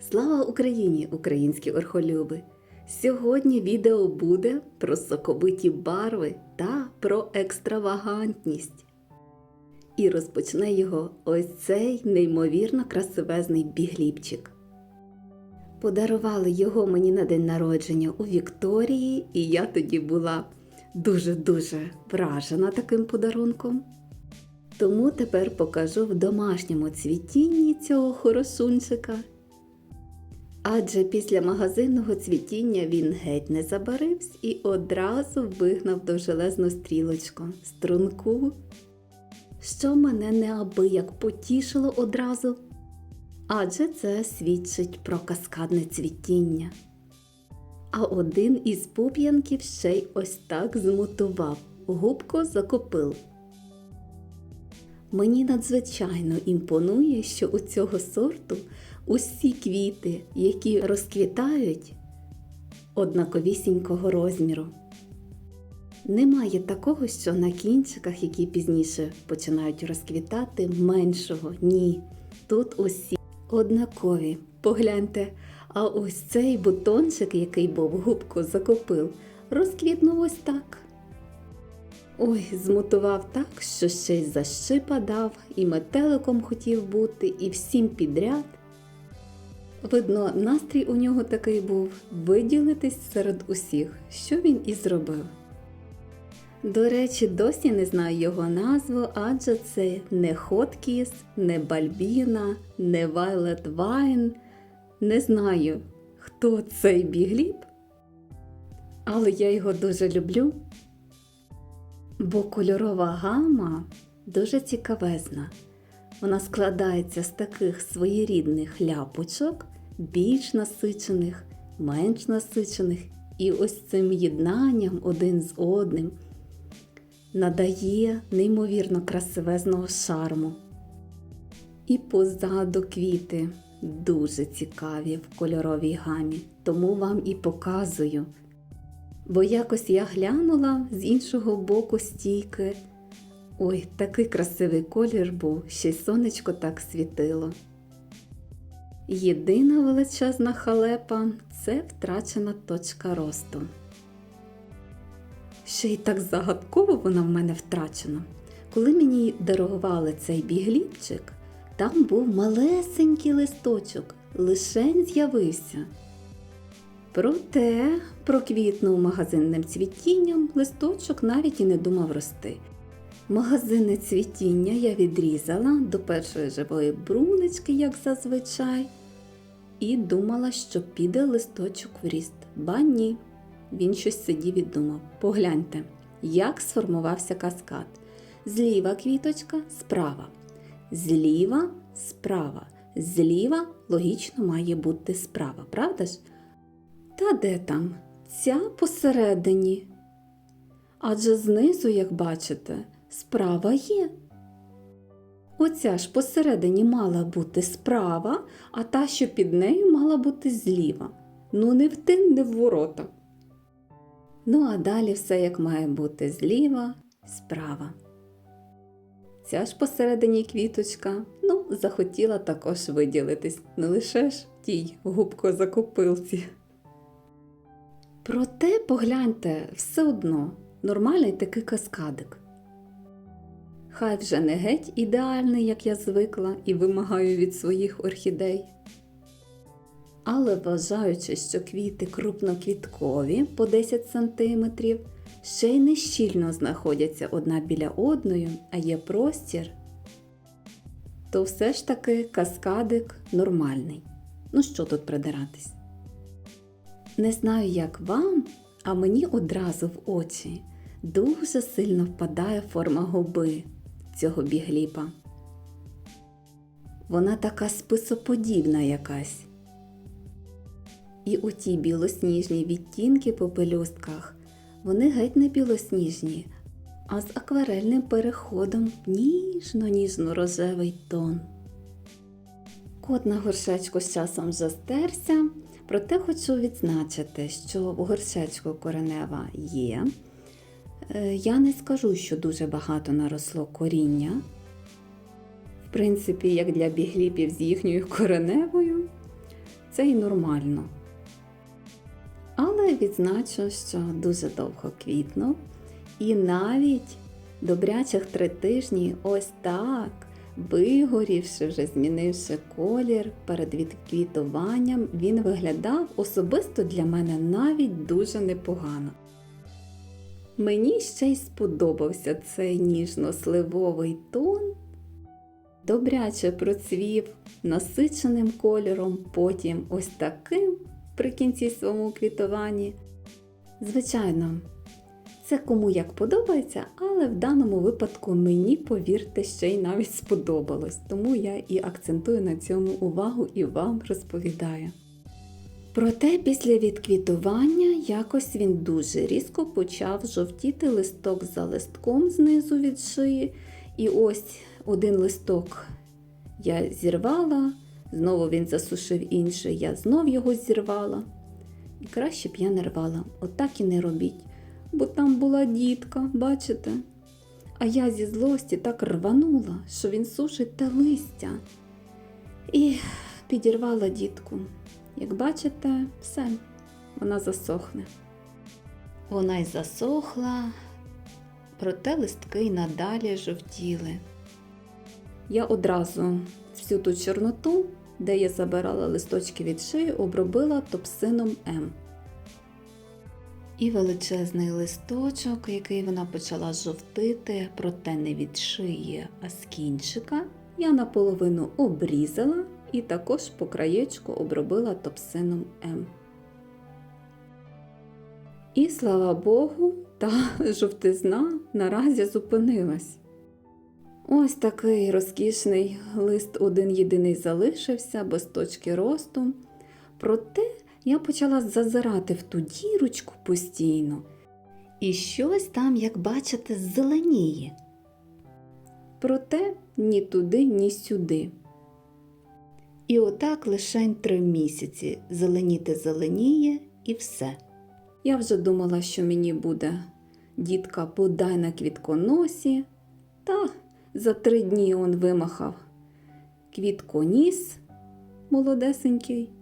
Слава Україні, українські орхолюби! Сьогодні відео буде про соковиті барви та про екстравагантність. І розпочне його ось цей неймовірно красивезний бігліпчик. Подарували його мені на день народження у Вікторії, і я тоді була дуже-дуже вражена таким подарунком. Тому тепер покажу в домашньому цвітінні цього хорошунчика. Адже після магазинного цвітіння він геть не забарився і одразу вигнав довжелезну стрілочку, струнку, що мене неабияк потішило одразу, адже це свідчить про каскадне цвітіння. А один із пуп'янків ще й ось так змутував, губко закопив. Мені надзвичайно імпонує, що у цього сорту усі квіти, які розквітають однаковісінького розміру. Немає такого, що на кінчиках, які пізніше починають розквітати, меншого. Ні. Тут усі однакові. Погляньте, а ось цей бутончик, який був губку закопив, розквітнув ось так. Ой, змутував так, що ще й защипа дав, і метеликом хотів бути, і всім підряд. Видно, настрій у нього такий був виділитись серед усіх, що він і зробив. До речі, досі не знаю його назву, адже це не Хоткіс, не Бальбіна, не Вайлет Вайн. Не знаю, хто цей бігліб, але я його дуже люблю бо кольорова гама дуже цікавезна. Вона складається з таких своєрідних ляпочок, більш насичених, менш насичених, і ось цим єднанням один з одним надає неймовірно красивезного шарму. І позаду квіти дуже цікаві в кольоровій гамі, тому вам і показую. Бо якось я глянула з іншого боку стійки. Ой, такий красивий колір був, ще й сонечко так світило. Єдина величезна халепа це втрачена точка росту. Ще й так загадково вона в мене втрачена. Коли мені дарували цей бігліпчик, там був малесенький листочок, лишень з'явився. Проте проквітнув магазинним цвітінням, листочок навіть і не думав рости. Магазинне цвітіння я відрізала до першої живої брунечки, як зазвичай, і думала, що піде листочок в ріст. Ба ні, він щось сидів і думав. Погляньте, як сформувався каскад. Зліва квіточка, справа. Зліва, справа. Зліва логічно має бути справа, правда ж? Та де там? Ця посередині. Адже знизу, як бачите, справа є. Оця ж посередині мала бути справа, а та, що під нею, мала бути зліва. Ну, не в тин, не в ворота. Ну, а далі все як має бути зліва, справа. Ця ж посередині квіточка, ну, захотіла також виділитись, не лише ж тій губко закопилці. Проте погляньте, все одно нормальний такий каскадик. Хай вже не геть ідеальний, як я звикла, і вимагаю від своїх орхідей. Але вважаючи, що квіти крупноквіткові по 10 см, ще й не щільно знаходяться одна біля одної, а є простір, то все ж таки каскадик нормальний. Ну що тут придиратись? Не знаю, як вам, а мені одразу в очі дуже сильно впадає форма губи цього бігліпа. Вона така списоподібна якась. І у ті білосніжні відтінки по пелюстках вони геть не білосніжні, а з акварельним переходом в ніжно-ніжно-рожевий тон. Кот на горшечку з часом вже стерся, Проте хочу відзначити, що у коренева є. Е, Я не скажу, що дуже багато наросло коріння. В принципі, як для бігліпів з їхньою кореневою, це і нормально. Але відзначу, що дуже довго квітнув, і навіть добрячих три тижні ось так, вигорівши, вже змінивши колір перед відквітуванням, він виглядав особисто для мене навіть дуже непогано. Мені ще й сподобався цей ніжно-сливовий тон. Добряче процвів насиченим кольором, потім ось таким при кінці своєму квітуванні. Звичайно, це кому як подобається, але в даному випадку мені, повірте, ще й навіть сподобалось, тому я і акцентую на цьому увагу і вам розповідаю. Проте після відквітування якось він дуже різко почав жовтіти листок за листком знизу від шиї. І ось один листок я зірвала, знову він засушив інший, я знов його зірвала. І краще б я не рвала, отак і не робіть, бо там була дітка, бачите? А я зі злості так рванула, що він сушить те листя. І підірвала дітку. Як бачите, все, вона засохне. Вона й засохла, проте листки й надалі жовтіли. Я одразу всю ту чорноту, де я забирала листочки від шиї, обробила топсином М. І величезний листочок, який вона почала жовтити, проте не від шиї, а з кінчика, я наполовину обрізала і також по краєчку обробила топсином М. І слава Богу, та жовтизна наразі зупинилась. Ось такий розкішний лист один єдиний залишився без точки росту. Проте я почала зазирати в ту дірочку постійно. І щось там, як бачите, зеленіє. Проте ні туди, ні сюди. І отак лишень три місяці зеленіти зеленіє і все. Я вже думала, що мені буде дітка подай на квітконосі, та за три дні он вимахав квітконіс молодесенький.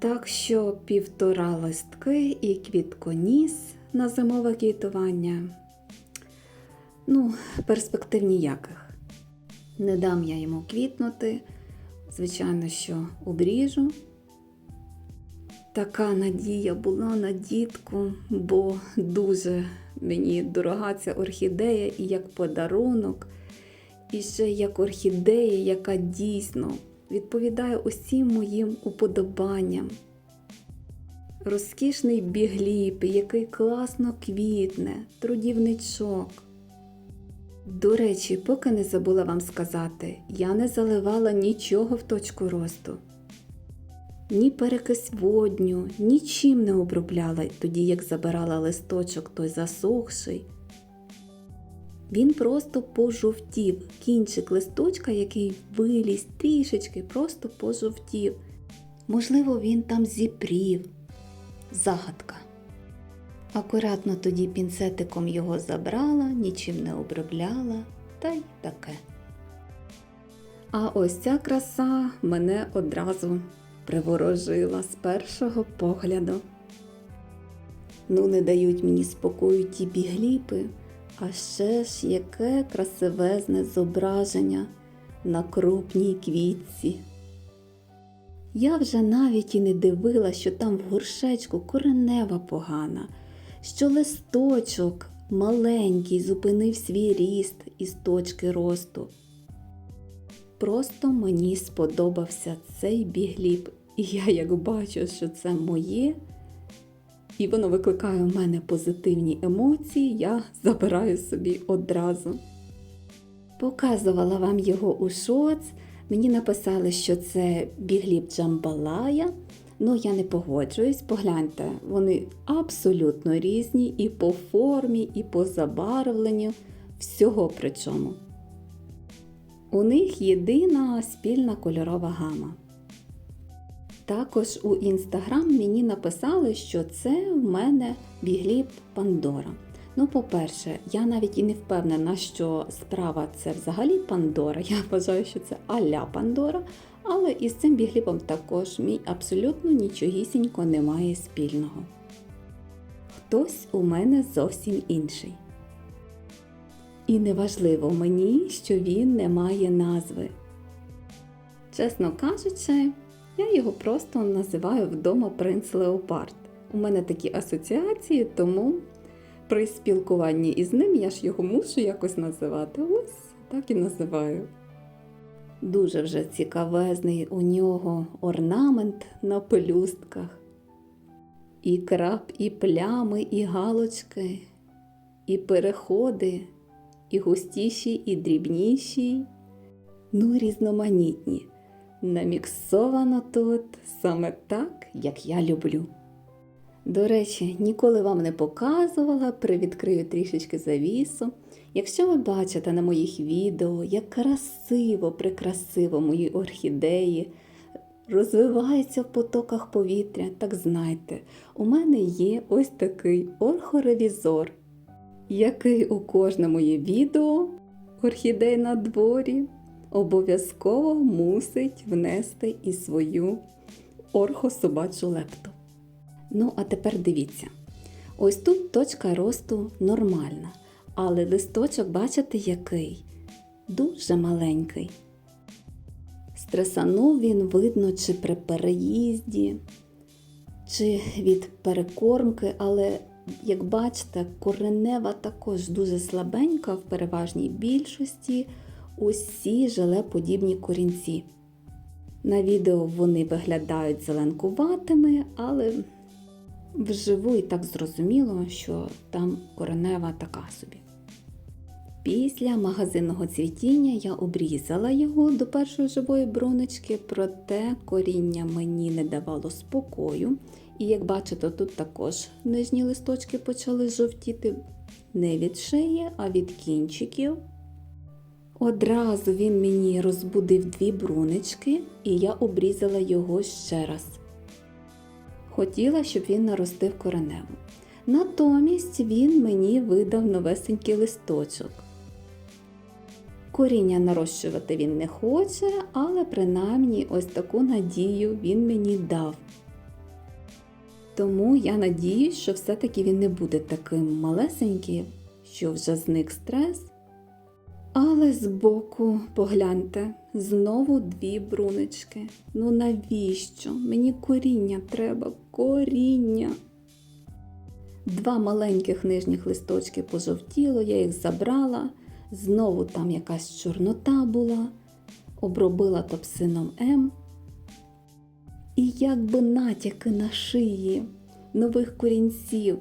Так що півтора листки і квітконіс на зимове квітування. Ну, перспектив ніяких. Не дам я йому квітнути. Звичайно, що обріжу. Така надія була на дітку, бо дуже мені дорога ця орхідея і як подарунок, і ще як орхідея, яка дійсно відповідає усім моїм уподобанням. Розкішний бігліп, який класно квітне, трудівничок. До речі, поки не забула вам сказати, я не заливала нічого в точку росту. Ні перекис водню, нічим не обробляла тоді, як забирала листочок той засохший. Він просто пожовтів. Кінчик листочка, який виліз трішечки, просто пожовтів. Можливо, він там зіпрів. Загадка. Акуратно тоді пінцетиком його забрала, нічим не обробляла, та й таке. А ось ця краса мене одразу приворожила з першого погляду. Ну, не дають мені спокою ті бігліпи, а ще ж яке красивезне зображення на крупній квітці. Я вже навіть і не дивила, що там в горшечку коренева погана, що листочок маленький зупинив свій ріст із точки росту. Просто мені сподобався цей бігліп, і я як бачу, що це моє, і воно викликає у мене позитивні емоції, я забираю собі одразу. Показувала вам його у шоц. Мені написали, що це бігліп Джамбалая. Ну, я не погоджуюсь, погляньте, вони абсолютно різні і по формі, і по забарвленню, всього причому. У них єдина спільна кольорова гама. Також у інстаграм мені написали, що це в мене бігліп Пандора. Ну, по-перше, я навіть і не впевнена, що справа це взагалі Пандора. Я вважаю, що це Аля Пандора, Але із цим бігліпом також мій абсолютно нічогісінько немає спільного. Хтось у мене зовсім інший. І неважливо мені, що він не має назви. Чесно кажучи, я його просто називаю вдома принц Леопард. У мене такі асоціації, тому при спілкуванні із ним я ж його мушу якось називати. Ось так і називаю. Дуже вже цікавезний у нього орнамент на пелюстках. І крап, і плями, і галочки, і переходи, і густіші, і дрібніші, ну різноманітні. Наміксовано тут саме так, як я люблю. До речі, ніколи вам не показувала, привідкрию трішечки завісу. Якщо ви бачите на моїх відео, як красиво, прикрасиво мої орхідеї розвиваються в потоках повітря, так знайте, у мене є ось такий орхоревізор, який у кожне моє відео орхідей на дворі обов'язково мусить внести і свою орхособачу лепту. Ну, а тепер дивіться. Ось тут точка росту нормальна, але листочок, бачите, який? Дуже маленький. Стресанув він, видно, чи при переїзді, чи від перекормки, але, як бачите, коренева також дуже слабенька в переважній більшості усі желеподібні корінці. На відео вони виглядають зеленкуватими, але вживу і так зрозуміло, що там коренева така собі. Після магазинного цвітіння я обрізала його до першої живої бруночки, проте коріння мені не давало спокою. І як бачите, тут також нижні листочки почали жовтіти не від шиї, а від кінчиків. Одразу він мені розбудив дві брунички, і я обрізала його ще раз. Хотіла, щоб він наростив кореневу. Натомість він мені видав новесенький листочок. Коріння нарощувати він не хоче, але принаймні ось таку надію він мені дав. Тому я надіюсь, що все-таки він не буде таким малесеньким, що вже зник стрес. Але збоку, погляньте, знову дві брунички. Ну навіщо? Мені коріння треба, коріння. Два маленьких нижніх листочки пожовтіло, я їх забрала. Знову там якась чорнота була, обробила топсином М. І якби натяки на шиї нових корінців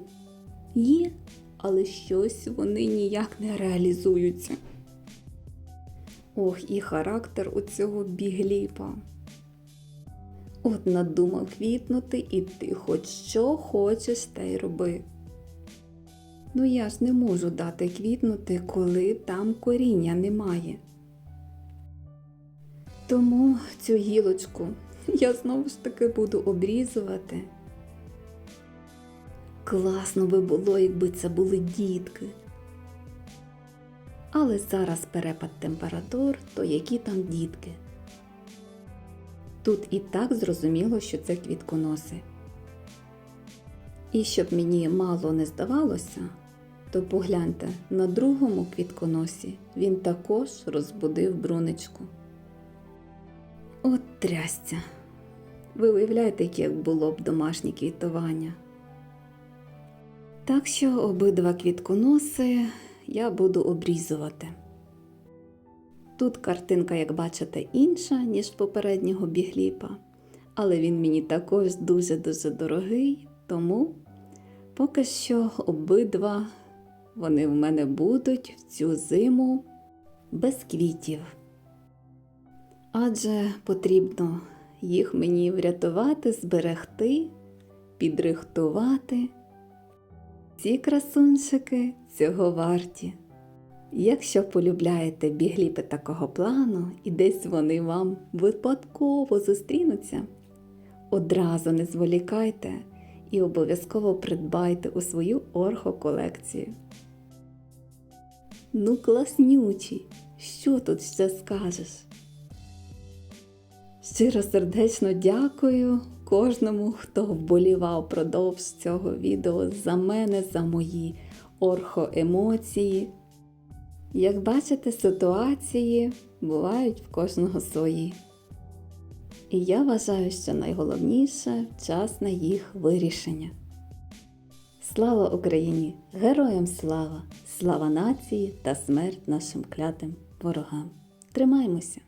є, але щось вони ніяк не реалізуються. Ох, і характер у цього бігліпа. От надумав квітнути, і ти хоч що хочеш, те й роби. Ну я ж не можу дати квітнути, коли там коріння немає. Тому цю гілочку я знову ж таки буду обрізувати. Класно би було, якби це були дітки. Але зараз перепад температур, то які там дітки. Тут і так зрозуміло, що це квітконоси. І щоб мені мало не здавалося, то погляньте, на другому квітконосі він також розбудив бруничку. От трясця! Ви уявляєте, яке було б домашнє квітування? Так що обидва квітконоси я буду обрізувати. Тут картинка, як бачите, інша, ніж попереднього бігліпа, але він мені також дуже-дуже дорогий, тому поки що обидва вони в мене будуть в цю зиму без квітів. Адже потрібно їх мені врятувати, зберегти, підрихтувати. Ці красунчики цього варті. Якщо полюбляєте бігліпи такого плану і десь вони вам випадково зустрінуться, одразу не зволікайте і обов'язково придбайте у свою орхоколекцію. Ну, класнючий, що тут ще скажеш? Щиро сердечно дякую кожному, хто вболівав продовж цього відео за мене, за мої орхоемоції. Як бачите, ситуації бувають в кожного свої. І я вважаю, що найголовніше час на їх вирішення. Слава Україні! Героям слава! Слава нації та смерть нашим клятим ворогам! Тримаймося!